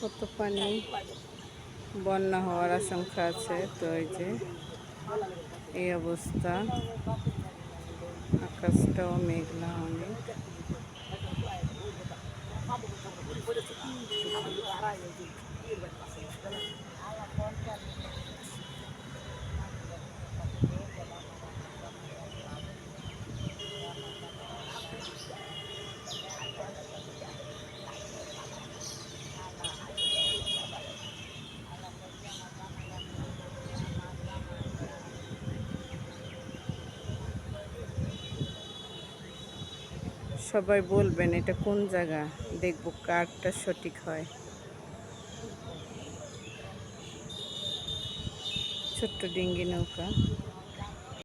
কত পানি বন্যা হওয়ার আশঙ্কা আছে তো এই যে এই অবস্থা আকাশটাও মেঘলা অনেক সবাই বলবেন এটা কোন জায়গা? দেখব কারটা সঠিক হয়। ছোট্ট ডিঙ্গি নৌকা।